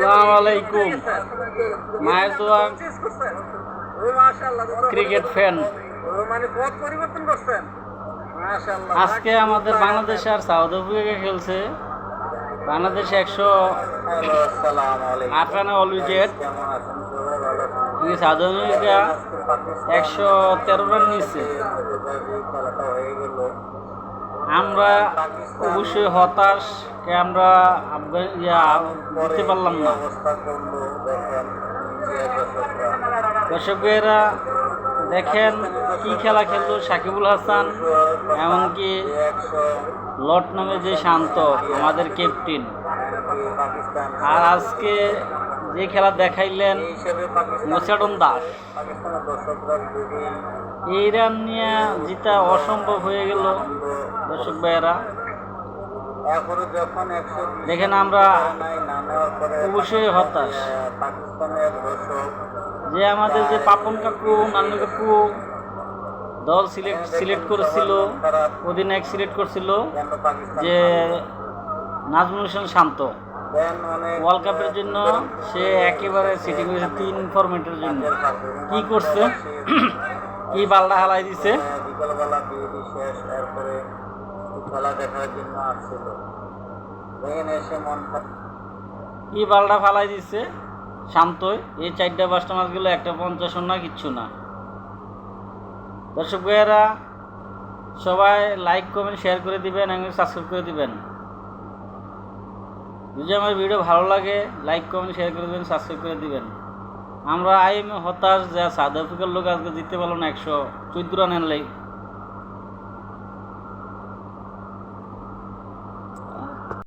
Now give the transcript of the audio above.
আসসালামু আলাইকুম মায়ের ক্রিকেট ফ্যান আজকে আমাদের বাংলাদেশ আর সাউথ আফ্রিকা খেলছে। বাংলাদেশ একশো আট রানে অল উইকেট সাউথ আফ্রিকা একশো তেরো রান নিচ্ছে আমরা অবশ্যই হতাশ আমরা ইয়া দিতে পারলাম না। দর্শকেরা দেখেন কি খেলা খেললো সাকিবুল হাসান, এমনকি লট নামে যে শান্ত, আমাদের ক্যাপ্টেন আর আজকে যে খেলা দেখাইলেন মোসাডন দাস। এই রান নিয়ে জিতা অসম্ভব হয়ে গেল দর্শক ভাইয়েরা। দেখেন আমরা অবশ্যই হতাশ। যে আমাদের যে পাপন কাকু নানু কাকু দল সিলেক্ট সিলেক্ট করেছিল অধিনায়ক সিলেক্ট করছিল যে নাজমুল হোসেন শান্ত। ওয়ার্ল্ড কাপের জন্য সে একেবারে সিটিং করেছে তিন ফরম্যাটের জন্য। কি করছে? কি পাল্টা হালাই দিছে? বিকালবেলা বিএডি শেষ এরপরে খেলা দেখার জন্য আসছিল। এসে মন কি পাল্টা ফালাই দিছে? শান্তই এই চারটা পাঁচটা মাছগুলো একটা পঞ্চাশ না কিচ্ছু না। দর্শক ভাইয়েরা সবাই লাইক কমেন্ট শেয়ার করে দিবেন এবং সাবস্ক্রাইব করে দিবেন। যদি আমার ভিডিও ভালো লাগে লাইক কমেন্ট শেয়ার করে দেবেন সাবস্ক্রাইব করে দিবেন। আমরা আইএমএ হতাশ, যা সাউথ আফ্রিকার লোক আজকে জিততে পারল না একশো চোদ্দ রান